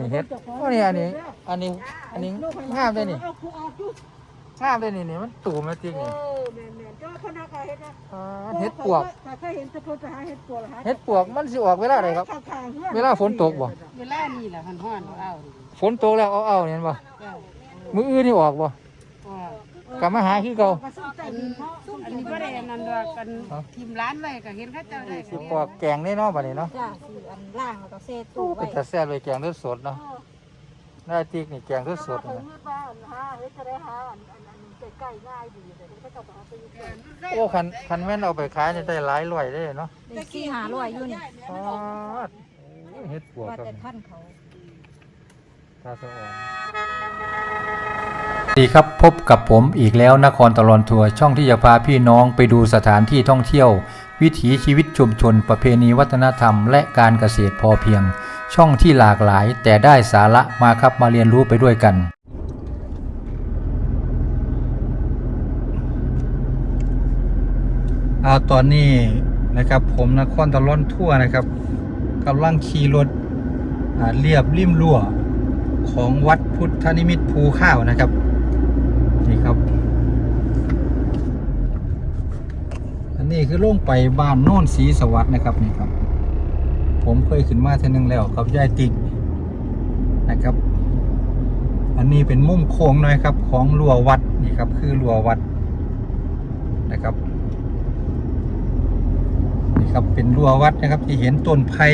นี่เฮ็ดโอ้นี่อันนี้ อันนี้ อันนี้งามเลยนี่เอาคือเอาจุ๊งามเลยนี่นี่มันตูมแล้วจริงเอนี่อแม่นแม่นๆเจ้าพนักงานเฮ็ดนะอ่าเฮ็ดปวกถ้าเคยเห็นแต่เพิ่นไปหาเฮ็ดปวกหาเฮ็ดปวกมันสิออกเวลาใดครับข้างๆฮือนเวลาฝนตกบ่เวลานี่แหละมันฮ้อนเอาฝนตกแล้วเอาเอาเนี่ยบ่เจ้ามื้ออื่นนี่ออกบ่ว่า กลับมาหาคือเก่าก็สู้ใจดินเพราะสู้อันนี้บ่ได้อันนั้นดอกกันทีมร้านไว้ก็เห็นเขาเจ้าได้สิปอกแกงได้เนาะบัดนี้เนาะจ้าสิอันล่างแล้วก็เซตู้ไว้เป็นตาแซ่บเลยแกงสดๆเนาะได้ติ๊กนี่แกงสดๆเพิ่นนะเฮ็ดว่าอันหาเฮ็ดจะได้หาอันอันอันใกล้ๆง่ายดีเลยเขาเจ้าก็หาไปอยู่ใกล้โอ้คันคันแม่นเอาไปขายนี่ได้หลายร้อยได้เนาะได้สี่หาร้อยอยู่นี่อ๋อเฮ็ดปวกว่าครับแต่ท่านเขาตาสะอ่อนสวัส ดีครับพบกับผมอีกแล้วนครตลอนทัวร์ช่องที่จะพาพี่น้องไปดูสถานที่ท่องเที่ยว วิถีชีวิตชุมชน ประเพณีวัฒนธรรม และการเกษตรพอเพียง ช่องที่หลากหลาย แต่ได้สาระมาครับมาเรียนรู้ไปด้วยกันเอาตอนนี้นะครับผมนครตะล่อนทั่วนะครับกำลังขี่รถเรียบริมรั้วของวัดพุทธนิมิตภูข้าวนะครับ นี่ครับ อันนี้คือลงไปบ้านโน่นศรีสวัสด์นะครับนี่ครับ ผมเคยขึ้นมาเท่านึงแล้วกับยายติ๊กนะครับ อันนี้เป็นมุมโค้งหน่อยครับ ของรั้ววัดนี่ครับ คือรั้ววัดนะครับนี่ครับเป็นรั้ววัดนะครับ ที่เห็นต้นไผ่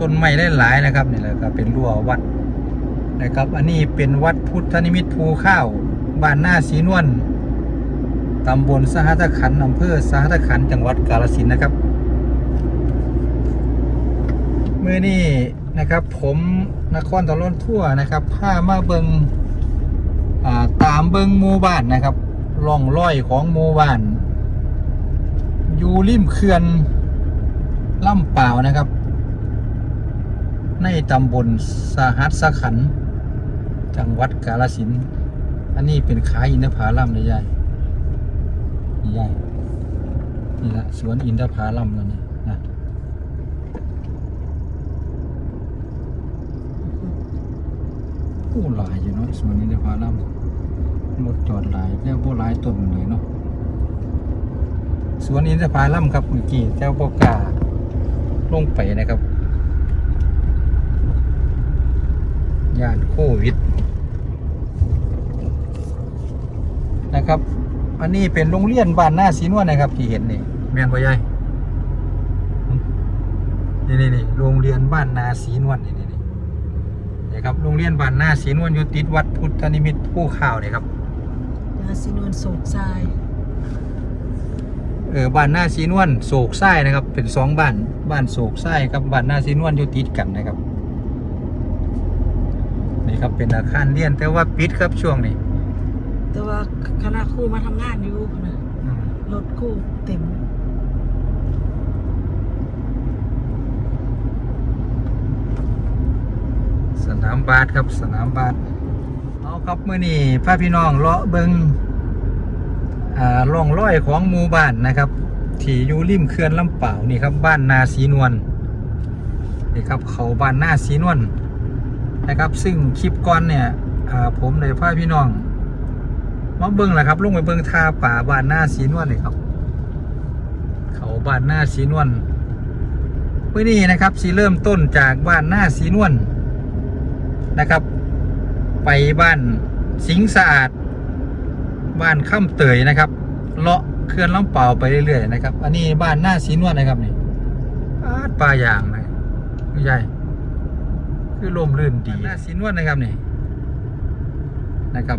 ต้นไม้หลายๆนะครับนี่แหละครับ เป็นรั้ววัด นะครับ อันนี้เป็นวัดพุทธนิมิตภูข้าว บ้านหน้าสีนวลตำบลสหัตขันอำเภอสหัตขันจังหวัดกาฬสินนะครับเมื่อนี้นะครับผมนครตะล่นทั่วนะครับพามาเบิงาตามเบิงหมู่บ้านนะครับล่องรอยของหมู่บ้าน อยู่ริมเขื่อนล่ำเปล่าวนะครับ ในตำบลสหัสขันธ์ จังหวัดกาฬสินธุ์อันนี้เป็นขายอินทผลัมเลยยายนี่ยายนี่ละสวนอินทผลัมแล้วนี่นะผู้หลายอยู่เนาะสวนอินทผลัมรถจอดหลายแล้วบ่หลายต้นเลยเนาะสวนอินทผลัมครับเมื่อกี้เจ้าบกล้าลงไปนะครับ ย่านโควิดนะครับ อันนี้เป็นโรงเรียนบ้านหน้าสีนวลนะครับ ที่เห็นนี่แม่นบ่ยายนี่นี่นี่โรงเรียนบ้านนาสีนวลนี่นี่นี่นี่ครับโรงเรียนบ้านนาสีนวลอยู่ติดวัดพุทธนิมิตรผู้ข่าวนี่ครับนาสินวลโศกทรายเออบ้านหน้าสีนวลโศกไส้นะครับ เป็นสองบ้านบ้านโศกไส้กับบ้านหน้าสีนวลอยู่ติดกันนะครับนี่ ครับเป็นอาคารเรียนแต่ว่าปิดครับช่วงนี้ แต่ว่าคณะครูมาทำงานอยู่นะอืมรถครูเต็มสนามบาสครับสนามบาสเอาครับมื่อนี้พาพี่น้องเลาะเบิงอ่าล่องร้อยของหมู่บ้านนะครับที่อยู่ริมเขื่อนลำเปล่าวนี่ครับบ้านนาสีนวลนี่ครับเขาบ้านนาสีนวล นะครับ ซึ่งคลิปก่อนเนี่ยผมได้พาพี่น้องมาเบิ้งแหละครับลงไปเบิ้งท่าป่าบ้านหน้าสีนวลเลยครับ เขาบ้านหน้าสีนวลเมื่อนี้นะครับสีเริ่มต้นจากบ้านหน้าสีนวลนะครับ ไปบ้านสิงสะอาด บ้านข้ามเตยนะครับเลาะเคลื่อนล้ำเปล่าไปเรื่อยๆนะครับ อันนี้บ้านหน้าสีนวลนะครับนี่ปลาอย่างนะไม่ใหญ่ คือลมลื่นดีหน้าสีนวลนะครับนี่นะครับ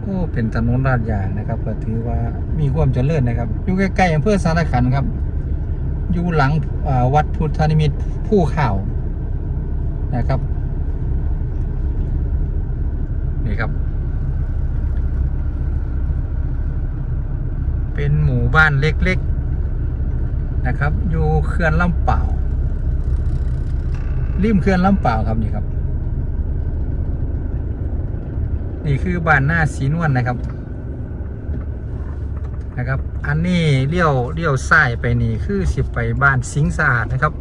โอ้เป็นถนนลาดยางนะครับ ก็ถือว่ามีความเจริญนะครับ อยู่ใกล้ๆอำเภอสารขันครับ อยู่หลังวัดพุทธนิมิตผู้ข่าวนะครับนี่ครับ เป็นหมู่บ้านเล็กๆนะครับ อยู่เขื่อนลำเป่าว ริมเขื่อนลำเปล่าครับนี่ครับ นี่คือบ้านหน้าสีนวลนะครับ นะครับ อันนี้เลี้ยวเลี้ยวซ้ายไปนี่คือสิบไปบ้านสิงสะอาดนะครับ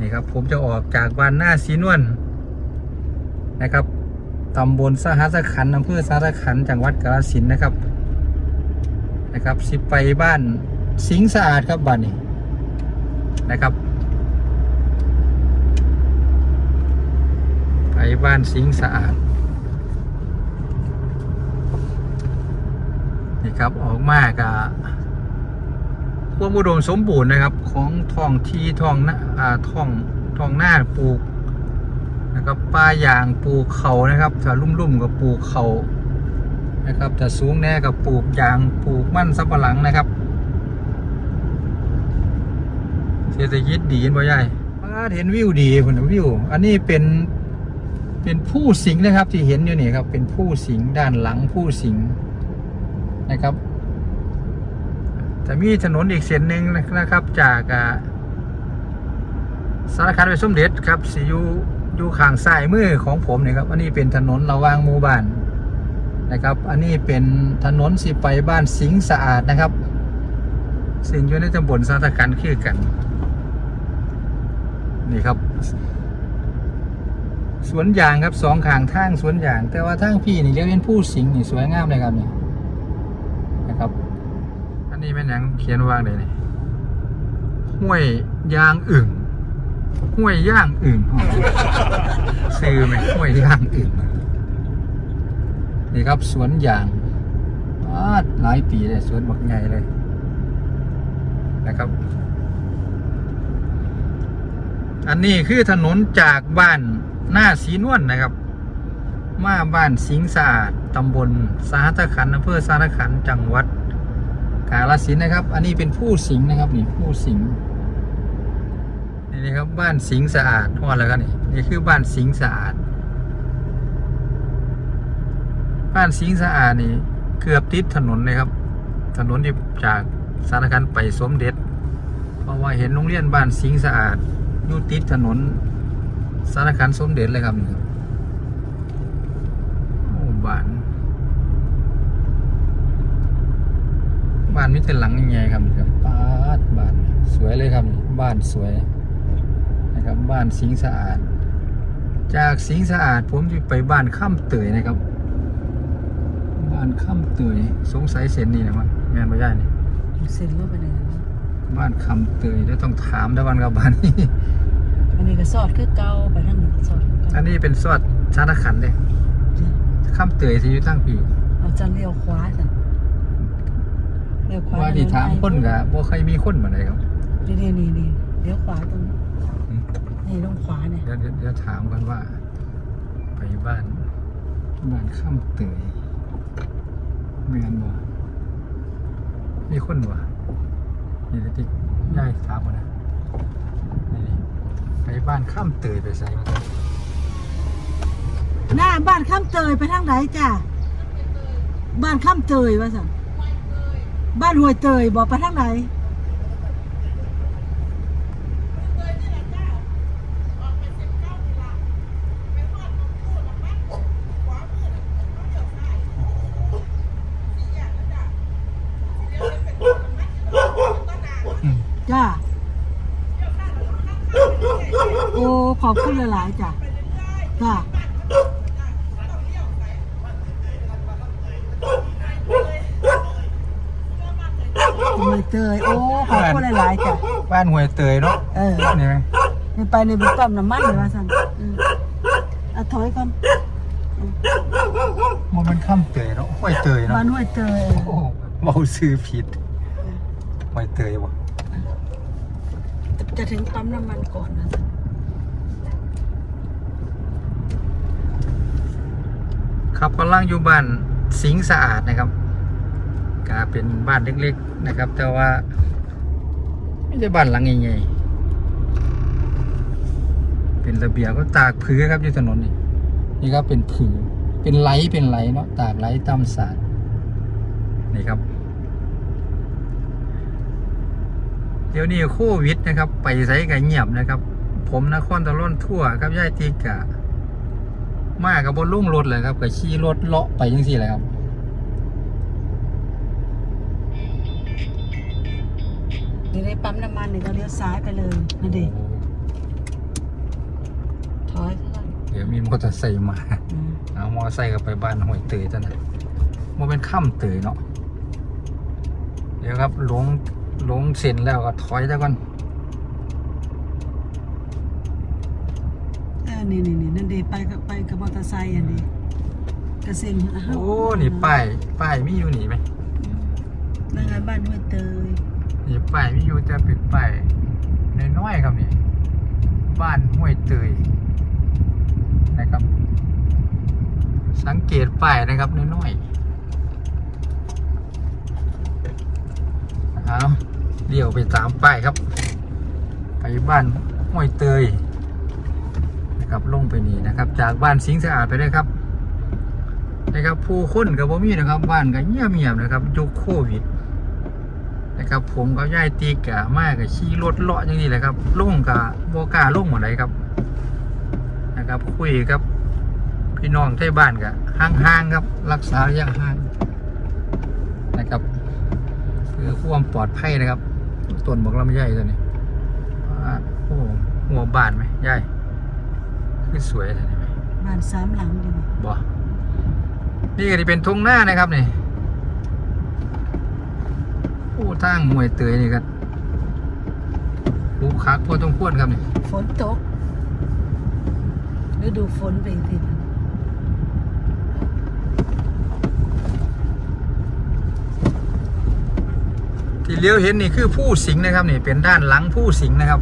นี่ครับ ผมจะออกจากบ้านหน้าสีนวลนะครับตำบลสหัสขันอำเภอสหัสขันจังหวัดกาฬสินนะครับนะครับ สิไปบ้านสิงสะอาดครับบ้านนี้นะครับ ไป บ้านสิงสะอาด นี่ครับออกมากะความอุดมสมบูรณ์นะครับ ของท้องที่ท้องนาอ่าท้องท้องหน้าปลูกนะครับปลายางปลูกเขานะครับถ้าลุ่มๆกับปลูกเขานะครับถ้าสูงแน่กับปลูกยางปลูกมั่นสับปะหลังนะครับเศรษฐกิจดีนบ่ใหญ่ป้าเห็นวิวดีพุ่นน่ะวิว อันนี้เป็น เป็นผู้สิงนะครับ ที่เห็นอยู่นี่ครับ เป็นผู้สิงด้านหลังผู้สิงนะครับจะมีถนนอีกเส้นหนึ่งนะครับ จากสารคามไปสมเด็จครับสิอยู่อยู่ข้างซ้ายมือของผมนี่ครับอันนี้เป็นถนนระว่างหมู่บ้านนะครับ อันนี้เป็นถนนสิไปบ้านสิงสะอาดนะครับ สิงอยู่ในตำบลสารคันคือกัน นี่ครับ สวนยางครับสองข้างทางสวนยาง แต่ว่าทางพี่นี่เรียกเป็นผู้สิงนี่สวยงามเลยครับนี่นะครับ อันนี้แม่นหยังเขียนว่างเลยนี่ห้วยยางอึ่งห้วยย่างอึ่งซื้อไหมห้วยย่างอึ่งนี่ครับสวนยางอดหลายปีเลยสวนบักใหญ่เลยนะครับ อันนี้คือถนนจากบ้าน หน้าสีนวลนะครับ มาบ้านสิงสะอาดตำบลสาธขันอำเภอสาธขันจังหวัดกาฬสินนะครับ อันนี้เป็นผู้สิงนะครับนี่ผู้สิงนี่นะครับบ้านสิงสะอาดทอดแล้วกันนี่นี่คือบ้านสิงสะอาด บ้านสิงสะอาดนี่เกือบติดถนนเลยครับ ถนนที่จากสารคันไปสมเด็จ เพราะว่าเห็นโรงเรียนบ้านสิงสะอาดอยู่ติดถนน สารคันสมเด็จเลยครับนี่ครับโอ้บ้าน บ้านมิตรหลังยังไงครับนี่ครับป้าดบ้าน สวยเลยครับนี่บ้านสวยนะครับบ้านสิงห์สะอาด จากสิงห์สะอาดผมจะไปบ้านข้ามเตยนะครับ บ้านข้ามเตยสงสัยเส้นนี่นะมั้งแม่นไม่ได้นี่เซ็นว่าไปเลยบ้านคำเตยแล้วต้องถามได้วันกับบ้านนี้อั นนี้ก็สอดคือเก่าไปทางนี้ก็สอดคืออัเก่านนี้เป็นสวดชาตขันธ์เลยข้ามเตยที่อยู่ตั้งปีเราจะเลี้ยวขวาจ้ะเลี้ยวขวาว่าที่ถามคนกะบ่เคยมีคนมาเลยครับนี่นี่นี่นี่เลี้ยวขวาตรงนี้อืมนี่ลงขวาเนี่ย เดี๋ยวเดี๋ยวเดี๋ยวถามกันว่า ไปบ้าน บ้านข้ามเตยแม่นบ่มีคนบ่นี่ติ๊กย่ายถามมานะนี่ ไปบ้านข้ามเตยไปใส่มาหน้าบ้านข้ามเตยไปทางไหนจ้ะบ้านข้ามเตยว่าสั่นบ้านห้วยเตยบอกไปทางไหน อืม จ้าโอ้ขอบคุณหลายๆจ้ะจ้าห้วยเตยโอ้ขอบคุณหลายๆจ้ะบ้านห้วยเตยเนาะเออนี่ไหมนี่ไปในบิ๊กปั๊มน้ำมันเลยว่าสั่นอืมอะถอยก่อนมันเป็นข้ามเตยเนาะห้วยเตยเนาะบ้านห้วยเตยโอ้เมาซื้อผิดห้วยเตยบ่จะถึงปั๊มน้ำมันก่อนนะ ครับกำลังอยู่บ้านสิงสะอาดนะครับก็เป็นบ้านเล็กๆนะครับ แต่ว่าไม่ใช่บ้านหลังใหญ่ๆเป็นระเบียบก็ตากผือครับอยู่ถนนนี่นี่ครับเป็นผือเป็นไหลเป็นไหลเนาะตากไหลตามสาดนี่ครับ เดี๋ยวนี้โควิดนะครับ ไปไสกันเงียบนะครับ ผมนครตะล่นทั่วครับย่ายตีกะ มากับบนลุ่งรถเลยครับกับขี่รถเลาะไปยังสี่เลยครับเดี๋ยวได้ปั๊มน้ำมันเนี่ยเราเลี้ยวซ้ายไปเลยนะเด็กถอยเดี๋ยวมีมอเตอร์ไซค์มาเอามอเตอร์ไซค์กับไปบ้านห้วยเตยจ้ะนะมันเป็นข้ามเตยเนาะเดี๋ยวครับหลงหลงเส้นแล้วก็ถอยได้ก่อน ออนี่นี่นี่นั่นดีไปกับไปกับมอเตอร์ไซค์อันนี้กระเซ็นอ้าวโอ้ นี่ป้ายป้ายมีอยู่นี่ไหมนั่งงานบ้านห้วยเตยนี่ป้ายมีอยู่จะเป็นป้ายน้อยๆครับนี่ บ้านห้วยเตยนะครับ สังเกตป้ายนะครับน้อยๆเอาเลี้ยวไปตามป้ายครับ ไปบ้านห้วยเตยนะ ครับลงไปนี่นะครับ จากบ้านสิงสะอาดไปเลยครับนะครับผู้คนกับบ่มีนะครับ บ้านก็เงียบเงียบนะครับยุคโควิดนะครับ ผมกับยายตีกะมากกับขี่รถเลาะอย่างนี้แหละครับลงกับโบกาลงหมดเลยครับ นะครับ คุยกับ พี่น้องที่บ้านกับห่างๆครับ รักษาระยะห่างนะครับเพื่อความปลอดภัยนะครับต้นบอกลำไยตัวนี้โอ้หัวบานไหมยาย คือสวยเลยไหมบ้านสามหลังดีบ่บ่นี่ก็จะเป็นทุ่งหน้านะครับนี่โอ้ทางมวยเตยนี่ก็ลูกคักพอต้องควรครับนี่ฝนตกฤดูฝนไปอีกทีหนึ่งที่เลี้ยวเห็นนี่คือผู้สิงห์นะครับนี่เป็นด้านหลังผู้สิงห์นะครับ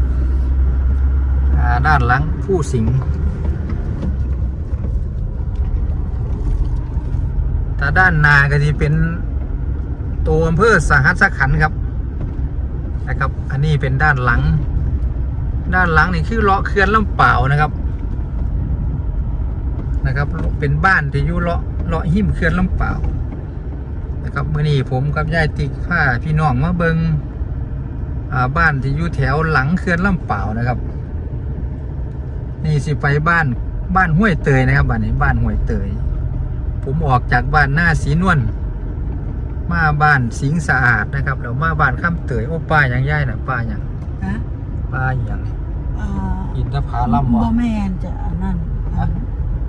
อ่าด้านหลังผู้สิงห์ถ้า ด้านนาก็จะเป็นตัวอำเภอสหัสขันธ์ครับนะครับ อันนี้เป็นด้านหลัง ด้านหลังนี่คือเลาะเขื่อนลำเปล่านะครับนะครับ เป็นบ้านที่อยู่เลาะเลาะหิมเขื่อนลำเปล่านะครับเมื่อนี้ผมกับยายติ๊กพาพี่น้องมาเบิงบ้านที่อยู่แถวหลังเขื่อนลำเปล่านะครับ นี่สิไปบ้านบ้านห้วยเตยนะครับบ้านนี้บ้านห้วยเตย ผมออกจากบ้านหน้าสีนวลมาบ้านสิงห์สะอาดนะครับแล้วมาบ้านข้ามเตยโอ้ป้าอย่างย่ายนะป้าอย่างฮะป้าอย่างอ่าอินทผาลัมบ่บ่แมนจ้ะอันนั่นฮะ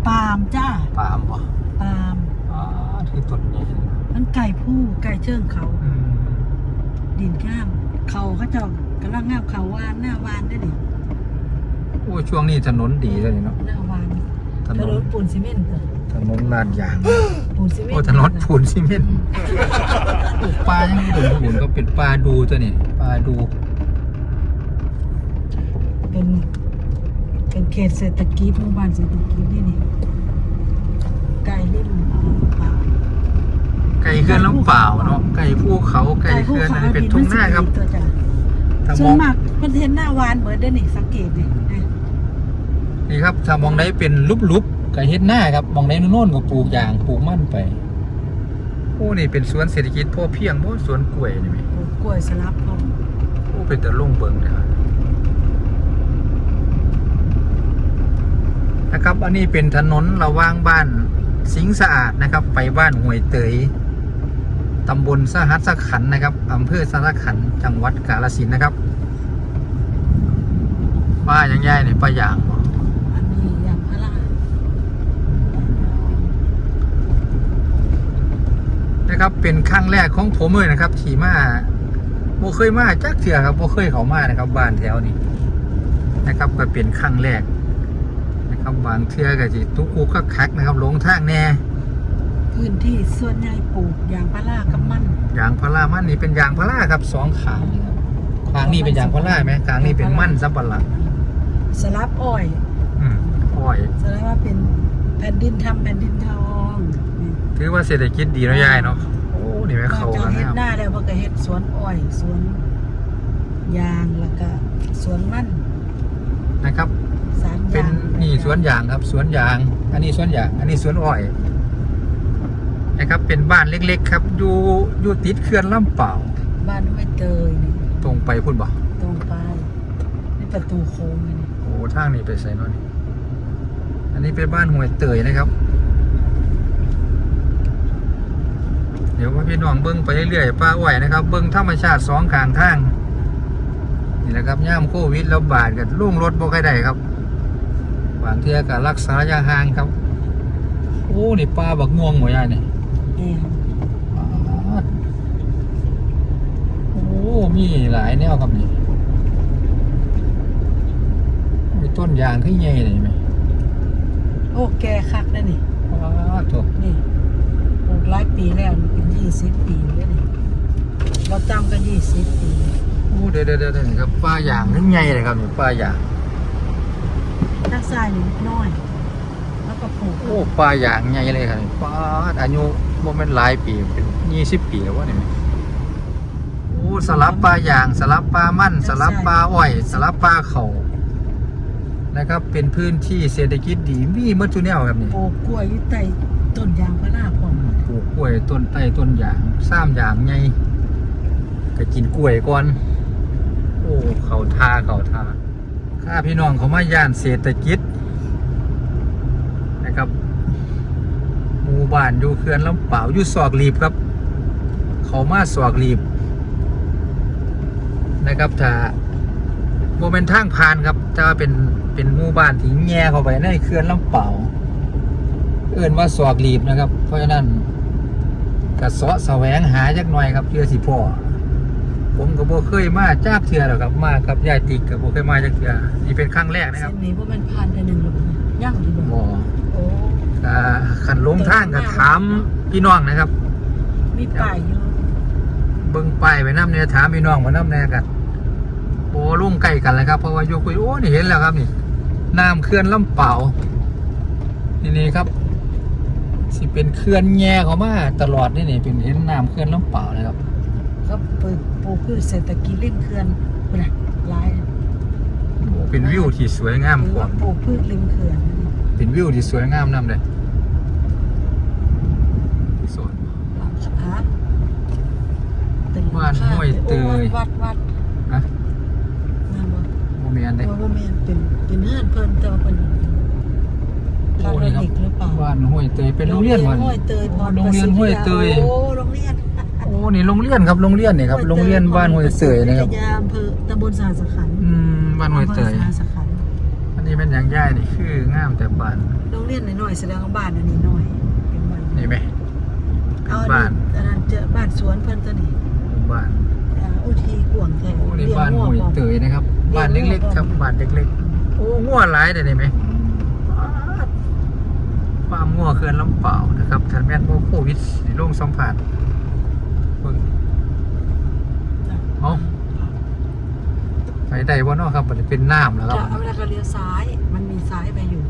ปาล์มจ้าปาล์มบ่ปาล์มอ๋อคือต้นนี้มันไก่ผู้ไก่เชิงเขา อืมดินข้าม เขาเขาเจ้ากำลังงามเขาวานหน้าวานได้ดิโอ้ช่วงนี้ถนนดีเลยเนาะหน้าวานถถนนนนปูนซีเมนต์จ้ะ ถนนลาดยาง ปูนซีเมนต์โอ้ถนนปูนซีเมนต์ปลูกปลายังไม่ถึงปูนก็เป็นปลาดูตัวนี้ปลาดู เป็น เป็นเขตเศรษฐกิจหมู่บ้านเศรษฐกิจนี่นี่ไก่ริมอ่าป่าไก่เคลื่อนลำเปล่าเนาะไก่ภูเขาไก่เคลื่อนอันนี้เป็นทุ่งหน้าครับตัวจ้ะถ้าส่มวอนงมากมันเห็นหน้าวานเหมือนเด้อนี่สังเกตนี่นะนี่ครับถ้ามองได้เป็นลุบๆไก่เฮ็ดหน้าครับมองได้โน่นๆก็ปลูกยางปลูกมั่นไปโอ้นี่เป็นสวนเศรษฐกิจพอเพียงบ่สวนกล้วยนี่ไหมปลูกกล้วยสลับพร้อมโอ้เป็นแต่ลงเบิงนะครับนะครับ อันนี้เป็นถนนระหว่างบ้านสิงห์สะอาดนะครับ ไปบ้านห้วยเตยตำบลสหัสขันธ์นะครับอำเภอสหัสขันธ์จังหวัดกาฬสินธุ์นะครับป้ายังย่ายเนี่ยป้าอย่างบ่ อันนี้ยางพารา นะครับ เป็นครั้งแรกของผมเลยนะครับขี่มาโมเคยมาจักเถื่อครับโมเคยเขามานะครับบ้านแถวนี้นะครับ ก็เป็นครั้งแรกนะครับบางเทื่อก็จิตุกคุกคักคักๆนะครับหลงทางแน่พื้นที่ส่วนใหญ่ปลูกยางพารากับมันยางพารามันนี่เป็นยางพาราครับสองขางนี่ครับขางนี้เป็นยางพาราไหมขางนี้เป็นมันสับปะหลังสลับอ้อยอืมอ้อยแสดงว่าเป็นแผ่นดินทำแผ่นดินทองนี่ ถือว่าเศรษฐกิจดีเนาะยายเนาะโอ้นี่แม่ก็เขาจะกันเฮ็ดนะครับหน้าแล้วมันก็เฮ็ดสวนอ้อยสวนยางแล้วก็สวนมันนะครับ สามอย่างเป็นนี่สวนยางครับสวนยาง อันนี้สวนยาง อันนี้สวนอ้อย นะครับ เป็นบ้านเล็กๆ ครับ อยู่อยู่ติดเขื่อนลำเปล่าบ้านห้วยเตยนี่ตรงไปพุ่นบ่ตรงไปนี่ประตูโค้งนี่โอ้ทางนี้ไปใส่เนอยนี่อันนี้เป็นบ้านห้วยเตยนะครับ เดี๋ยวว่าพี่น้องเบิ้งไปเรื่อยๆป้าอ้อยนะครับ เบิ้งธรรมชาติสองข้างทางนี่แหละครับย่ามโควิดแล้วบาดกันลุ่งรถบ่ค่อยได้ครับบางางเทื่อก็รักษาอย่างห่างครับ โอ้นี่ปลาบักม่วงหมดยายนี่เอ้ยปาดโอ้มีหลายแนวครับนี่มีต้นยางขึ้นใหญ่เลยไหมโอ้แกคักได้นี่ปาดตัวนี่ปลูกหลายปีแล้วนี่เป็น ยี่สิบปีแล้วนี่เราจำกันยี่สิบปีโอ้เดี๋ยวเดี๋ยวเดี๋ยวเดี๋ยวครับปลายางขึ้นใหญ่เลยครับนี่ปลายางทักษายนี่น้อย แล้วก็ปลูกโอ้ปลายางใหญ่เลยครับนี่ปลาดอายุบ่แม่นหลายปีเป็นยี่สิบปีแล้ววะนี่โอ้สลับปลายางสลับปลามั่นสลับปลาอ้อยสลับปลาเขานะครับเป็นพื้นที่เศรษฐกิจดีมีหมัจุแนวครับนี่ปลูกกล้วยอยู่ใต้ต้นยางพาราพร้อมป ลูกกล้วยต้นไต้ต้นยางซ้ำยางไงก็กินกล้วยก่อน โอ้เขาทาเขาทาข้าพี่น้องเขามาย่านเศรษฐกิจนะครับหมู่บ้านอยู่เขื่อนลำเปล่าอยู่ศอกหลีบครับ เขามาศอกหลีบนะครับถ้าโมเมนทางผ่านครับถ้าเป็นเป็นหมู่บ้านที่แง่เข้าไปในเขื่อนลำเปล่าเอื่นว่าสวกหลีบนะครับ เพราะฉะนั้น กระเสาะแสวงหาจักหน่อยครับเพื่อสิพ่อผมก็บ่เคยมาจากเทือหรอกครับมากับยายติ๊กก็บ่เคยมาจากเทือนี่เป็นครั้งแรกนะคเส้รับนนี้ว่ามันผ่านไปหนึ่งหรือเปล่าย่างหรือเปล่าบ่โอ้อ่าขันลงทางก็ถามพี่น้องนะครับ มีป่ายอยู่เบิ่งป้ายไปน้ำเนี่ยถามพี่น้องมาน้ำแน่กันโอ้ลุงใกล้กันเลยครับเพราะว่าอยู่คุยโอ้นี่เห็นแล้วครับนี่น้ำเขื่อนลำเปล่านี่นี่ครับ สิเป็นเขื่อนแง่เขามาตลอดนี่นี่เป็นเห็นน้ำเขื่อนลำเปล่าเลยครับก็ปลูกปลูกพืชเศรษฐกิจริมเขื่อนเป็นไงหลายโอ้เป็นวิวที่สวยงามหรือกว่าว่าปลูกพืชริมเขื่อนเป็นวิวที่สวยงามนำเลยสวยฮะเป็นบ้านห้วยเตย โอ้วัดวัดฮะนั่นบ่ โมเมนเลยว่าบ่แม่นเป็นเป็นเฮือนเพิ่นแต่ว่าเป็นคาทอลิกหรือเปล่าบ้านห้วยเตยเป็นโรงเรียนโรวะงห้วยเตยพรโรงเรียนห้วยเตย โอ้โรงเรียนโอ้นี่โรงเรียนครับโรงเรียนนี่ครับโรงเรียนบ้านห้วยเตยนะครับวิทยาอำเภอตำบลสาสขันธ์อืมบ้านห้วยเตยอำภอสาสขันธ์อันนี้เป็นอย่างย่ายนี่คืองามแต่บ้านโรงเรียนน้อยๆแสดงว่าบ้านอันนี้น้อยเป็นบ้านนี่ไหมเอาอันบ้านนี้อันนั้นเจอบ้านสวนเพิ่นตัวนี้บ้านอ่าอุทีกวางแท้โอ้นี่เลี้ยงบ้านงัวห้วยบ่เตยนะครับบ้านเล็กๆครับบ้านเล็กๆโอ้งัวหลายเลยนี่ไหมฟาร์มงัวเขื่อนลำเปล่านะครับท่านแม่นโโควิดในโรงสัมผัสเบิ่งเอาไปได้บ่เนาะครับมันเป็นน้ำแล้วคจะรับเอาเวลาก็เลี้ยวซ้าย มันมีซ้ายไปอยู่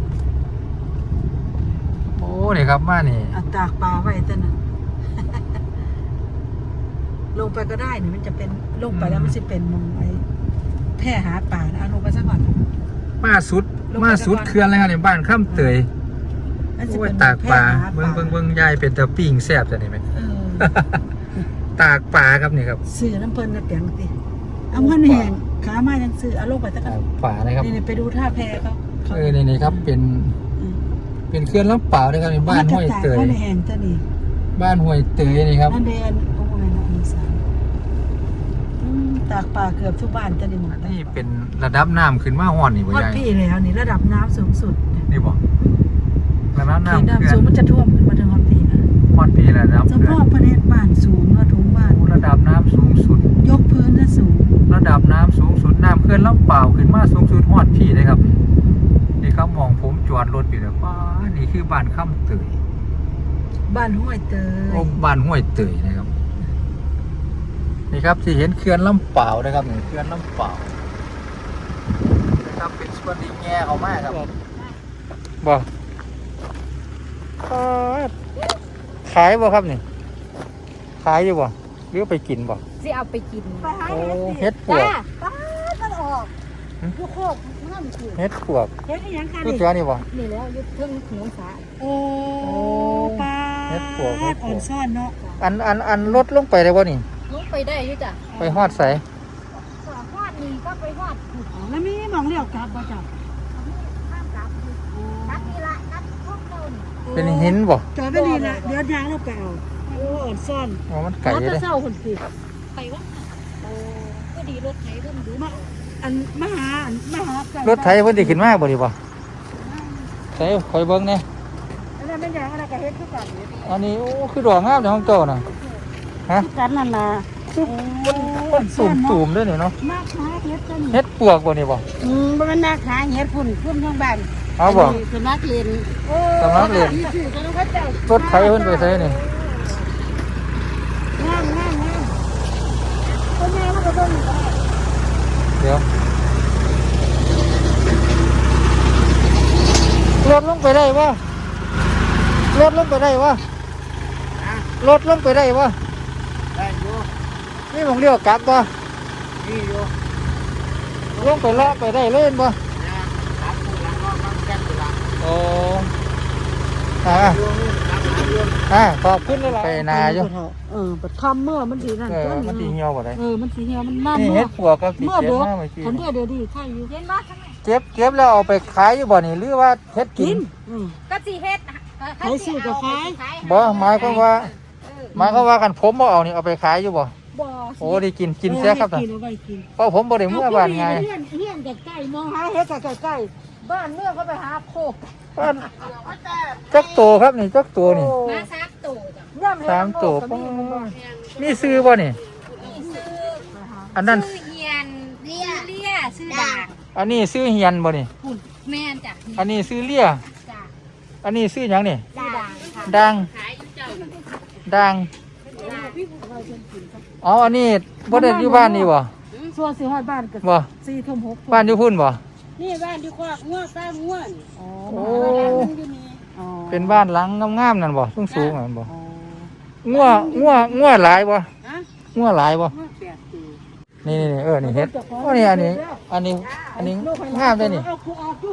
โอ้นี่ครับมานี่เอาตากปลาไว้ตัวนั้นลงไปก็ได้นี่มันจะเป็นลงไปแล้วมันจะเป็นมองไอ้แพร่หาป่านะเอาลงไปสักก่อน มาสุดลงไปมาสุดตะวันเขื่อนเลยครับในบ้านข้ามเตยมันจะ โอ้ยเป็นตากปลาแพร่หเบิ่งเบิ่งเบิ่งยายเป็นตะปิ้งแซ่บจะนี่ไหมเออตากปลาครับนี่ครับซื้อน้ำเพลินนะเปียงติเอาเงินแห้งขามายังซื้อเอาลงไปสักก่อตานกปลานะครับนี่ๆไปดูท่าแพเขาขาเออนี่นี่ครับเป็นอืมเป็นเขื่อนลำเปล่านะครับในบ้านห้วยเตยมันจะตากข้าวในแห้งจะนี่บ้านห้วยเตยนี่ครับนั่นเดนโอ้ยน่าสงสารอืมตากปลาเกือบทุกบ้านจะนี่หมดนี่เป็นระดับน้ำขึ้นมาห่อนนี่บ่ฮอดยายพี่แล้วนี่ระดับน้ำสูงสุดนี่บ่ระ ดับที่น้ำน้ำเขื่อสูนงมันจะท่วมขึ้นมาถึงฮอดพี่นะห่อนปีระดับเฉพาะประเทศบ้านสูงว่าทุงบ้าน ระดับน้ำสูงสุด ยกพื้นน่ะสูง ระดับน้ำสูงสุดน้ำเขื่อนลำเปล่าขึ้นมาสูงสุดฮอดพี่เลยครับนี่ครับมองผมจอดรถอยู่แล้วว้านี่คือบ้านข้ามเตยบ้านห้วยเตยโอ้บ้านห้วยเตยนะครับนี่ครับที่เห็นเขื่อนลำเปล่านะครับนี่เขื่อนลำเปล่านะครับเป็นส่วนที่แง่เขามากครับบอก ขายบ่ครับนี่ ขายอยู่บ่หรือเอาไปกินบ่สิเอาไปกินโอ้เฮ็ดปวกป้ามันออกหึ อยู่โคกมันคือเฮ็ดปวกเฮ็ดอีหยังคะคือนี่เสือนี่บ่ นี่แล้วอยู่เทิงขนมสาโอ้ปลาเฮ็ดปวกเฮ็ดปวก อ่อนซ่อนเนาะอันอันอันลดลงไปได้บ่นี่ ลงไปได้อยู่จ้ะไปฮอดใสสอฮอดนี่ก็ไปฮอดถูกอ๋อแล้วมีหมองเลี้ยวกลับบ่จ้ะ ข้ามกลับอยู่นัดนี่ละนัดพวก เรานี่เป็นหินบ่จอดไปนี่ละเดี๋ยวยางเราไปเอาโอ้อ่อนซ่อนอ๋อมันไก่รถเลยจะเศร้าคนสิไปวะโอ้ก็ดีรถไถเพิ่นดูมาอันมาหาอันมาหาไก่รถไถเพิ่นสิขึ้นมาบ่ดีบ่มใส่คอยเบิ้งเนี่ยอันนั้นเป็นอย่างอะไรก็เฮ็ดคือกันเนี่ยอันนี้โอ้คือดอกงามในห้องเจ้าน่ะฮะกันนั่นน่ะมันสูมสูมๆด้วยนี่เนาะมากหาเฮ็ดกันเฮ็ดปวกบ่นี่บ่อืมบ่แม่นนักหาเฮ็ดพุ่นพุ่นทั้งบ้าน เอาบ่คือนักเรียนโอ้สำนักเรียนที่ชื่อก็ต้องเขาเจ้ารถไถเพิ่นไปใส่นี่งามงามงามคนแม่มันก็เบิ่งอยู่ได้เดี๋ยวรถลงไปได้บ่รถลงไปได้บ่รถลงไปได้บ่ได้อยู่นี่หมองเดียวกลับบ่นี่อยู่ลงไปเลาะไปได้เล่นบ่ โอ้อ่าอยู่นี่หลังหาอยู่อ่าขอบคุณเลยล่ะไปนาอยู่เออบัดคำเมื่อมันสินั่นเออมันสิเหี่ยวบ่ได้เออมันสิเหี่ยวมันมันนี่เมื่เฮ็อดปวกกับสิเมื่อเจ็บเด้อมาเมื่อกี้ผลเดียวเดี๋ยวดีใครอยู่เห็นบ่ทั้งนั้นเก็บเก็บแล้วเอาไปขายอยู่บ่นี่หรือว่าเฮ็ดกิกินนอืมก็สิเฮ็ดขายซื้อก็ขายบ่หมายความว่าหมายความว่ากันผมบ่เอานี่เอาไปขายอยู่บ่บ่โอ้ได้กินกินแซ่ครับท่าท่านกินเอาไว้กินเพราะผมบ่ได้เมื่อบ้านไงเฮียนเฮียนใกล้ๆมองหาเฮ็ดใกล้ๆ บ้านเมื่อก็ไปหาโคกบ้านจักโตครับนี่จักโตนี่มาซักตู่จ้ะย่ำเฮ็ดสามโตก็ป้อมีมันบ่มีซื้อบ่นี่นี่ซื้ออันนั้นซื้อเฮียนเลียเลียซื้อดาบอันนี้ซื้อเฮียนบ่นี่หุ่นแม่นจ้ะอันนี้ซื้อเลี่ยจ้ะอันนี้ซื้อหยังนี่ซื้อดาบค่ะดังขายอยู่เจ้าดังดาบอ๋ออันนี้บ่ได้อยู่บ้านนี่บ่ส่วนสิฮอดบ้านก็บ่สี่ทุ่มหกทุ่มบ้านอยู่พุ่นบ่ นี่บ้านที่คอกงัวฟาร์มงัวนี่อ๋อโอ้อยู่นี่อ๋อเป็นบ้านหลังงามๆนั่นบ่สูงๆนั่นบ่อ๋องัวงัวงัวหลายบ่ฮะงัวหลายบ่งัวแปดตัว นี่นี่นี่เออนี่เฮ็ดโอ้นี่อันนี้ อันนี้ อันนี้งามได้นี่เอาคูออกดู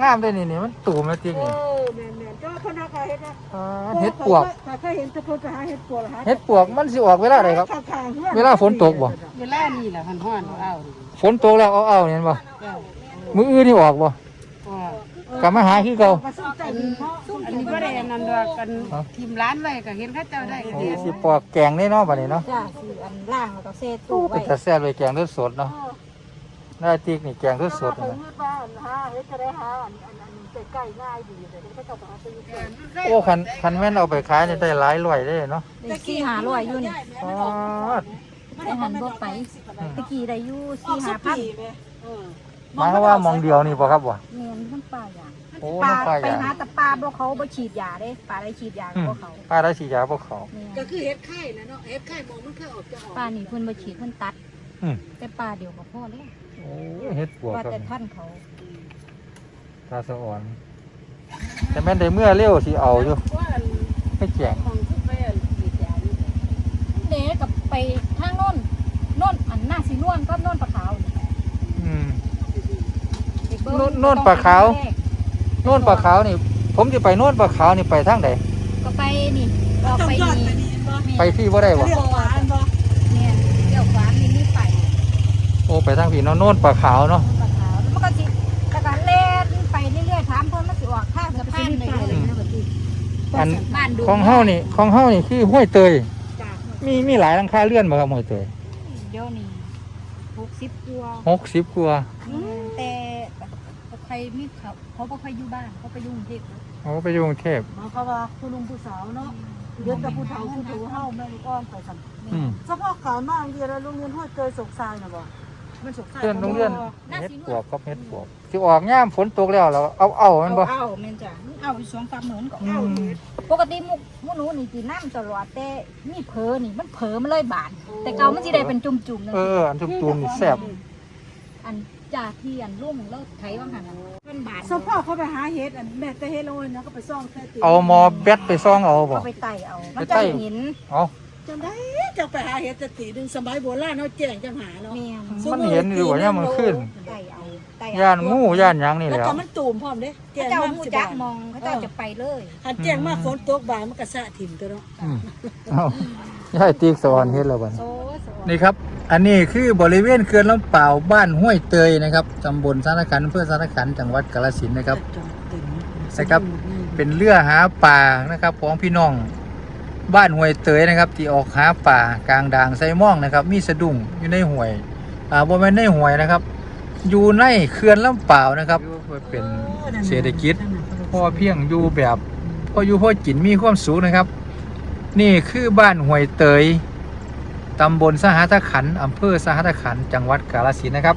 งามได้นี่นี่มันตูมมาจริงเอนี่อแม่นๆเจ้าคณะก็เฮ็ดนะอ่าเฮ็ดปวกถ้าเคยเห็นแต่เพิ่นไปหาเฮ็ดปวกหาเฮ็ดปวกมันสิออกเวลาใดครับ ข้างๆฮือนเวลาฝนตกบ่ เวลานี่แหละมันฮ้อนเอาฝนตกแล้วเอาเอาเนี่ยเห็นบ่ มื้ออื่นนี่ออกบ่กลับมาหาคือเก่ามาสนใจดินเพราะอันนี้ก็ได้อันนั้นดอกกันทีมร้านไว้ก็เห็นเขาเจ้าได้โอ้สิปอกแกงนี่เนาะบัดนี้เนาะจ้ะสิอันล่างแล้วก็เซโอ้ตู้เป็ไว้นตาแซ่บเลยแกงรสสดเนาะได้ติ๊กนี่แกงรสสดไปนี่นะเฮ็ดบ้านหาเฮ็ดจะได้หาอันอันอันใกล้ๆง่ายดีแต่เขาเจ้าก็หาไปอยู่ไกลโอ้คันคันแม่นเอาไปขายนี่ได้หลายร้อยได้เนาะได้สี่หาร้อยอยู่นี่อ๋อได้หันบ่ไปตะกี้ได้อยู่สี่หาพันเออ หมายความว่ามองเดียวนี่บ่ครับบ่เมียนทั้งป่าอย่างโอ้ปลาน้ำปลาไปยาหาแต่ปลาบ่เขาบ่ฉีดยาเด้ปลาได้ฉีดยาอืมบ่เขาปลาได้ฉีดยาพวกเขา แม่นก็คือเฮ็ดไข่นะเนาะเฮ็ดไข่มองมันเคยออกจะออกปลานี่เพิ่นบ่ฉีดเพิ่นตัดอืม แต่ปลาเดียวก็พอแล้วโอ้เฮ็ดปวกว่าครับแต่ท่านเขาตาสะอ่อนแต่แม่นได้เมื่อเร็วสิเอาอยู่ไม่แจงของทุกไปอันสีแดงเด็กับไปทางโน้นโน้นอันหน้าสีนวลก็โน้นปลาขาวนี่อืมไปเบิ่ง โน่นโน่นปลาขาวโน่นปลาขาวนี่ ผมจะไปโน่นปลาขาวนี่ไปทางใดก็ไปนี่ก็ต้องไปยอดนี่ไปนี่บ่ไปพี่บ่ได้บ่เรียกหวานบ่เนี่ยเดี๋ยวขวานนี่นี่ไปโอ้ไปทางพี่เนาะโน่นปลาขาวเนาะปลาขาวแล้วมันก็สิแต่ก็เล่นไปเรื่อยๆถามเพิ่นมันสิออกข้างสะพานเลยอืมอันบ้านดูของเฮานี่ของเฮานี่คือห้วยเตยมีมีหลายหลังคาเลื่อนบ่ครับห้วยเตยเดี๋ยวนี้60ตัว60กว่าแต่ใครมีเขาเขาบ่ค่อยอยู่บ้านเขาไปอยู่กรุงเทพโอ้ไปอยู่กรุงเทพหมายความว่าผู้ลุงผู้สาวเนาะเดี๋ยวแต่ผู้เฒ่าผู้ถูเฮาแม่นอ้อมไปซั่นอืมเฉพาะขายมาอันเดียวแล้วโรงเรียนห้วยเตยสกทรายน่ะบ่มันสกทรายเพื่อนโรงเรียนเฮ็ดปวกกับเฮ็ดปวกสิออกยามฝนตกแล้วแล้วเอาเอามันบ่ เอาแม่นจ้ะเอาอยู่สองสามหมื่นก็อืเอามปกติหมุกหมุหนูนี่สิน้ำตลอดแต่มีเผลอนี่มันเผลอมาเลยบาดแต่เก่ามันสิได้เป็นจุ่มๆนึงเอออันทุกตูมนี่แซ่บอัน จ่าที่อันลุ่มแล้วไถว่างหันน่ะเป็นบาดเฉพาะเขาไปหาเฮ็ดอันแม่แต่เฮ็ดแล้วเนาะก็ไปซ่องแค่ตีเอามอแบตไปซ่องเอาบ่ เอาไปไต่เอา มันไปจะไต่หินเอาจังได๋จังไปหาเฮ็ดแต่ตีดึงสมัยโบราณเนาะแจ้งจังหาเนาะมันเห็นอยู่ว่าเนี่ยมันขึ้น ไต่เอาไต่ย่านงูย่านหยังนี่แล้วแล้วก็มันตูมพร้อมเด้แจ้เขางเจ้ามาหูสิจับากมองเขาเจ้าจะไปเลยอันแจ้งมาฝนตกบ่ายมันก็สะถิ่มตัวเนาะ อืมเอา ย่ายติ๊กสวรรค์เฮ็ดแล้วบัดนี้โซ่สวนี่ครับ อันนี้คือบริเวณเขื่อนลำเปล่าวบ้านห้วยเตยนะครับตำบลสารขันอำเพื่อสารขันจังหวัดกาฬสินธุ์นะครับนะครับ เป็นเรือหาปลานะครับของพี่น้อง บ้านห้วยเตยนะครับ ที่ออกหาปลากลางด่างไซม่องนะครับ มีสะดุ้งอยู่ในห้วยอ่าบ่แม่นในห้วยนะครับ อยู่ในเขื่อนลำเปล่าวนะครับเป็นเศรษฐกิจ พอเพียงอยู่แบบพออยู่พอกินมีความสูงนะครับ นี่คือบ้านห้วยเตยตำบลสหัสขันอำเภอสหัสขันจังหวัดกาฬสินธุ์นะครับ